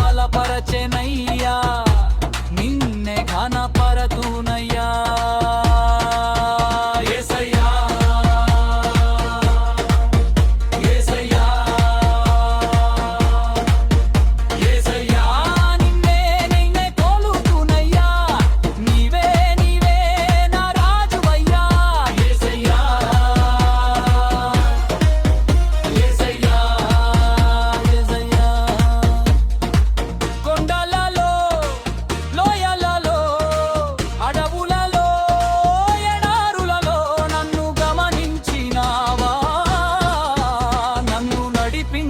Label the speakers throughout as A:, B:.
A: బలపరచెనయ్యా. Ninne ఘనపరతూనయ్యా.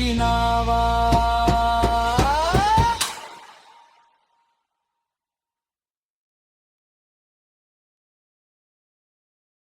A: Chinava.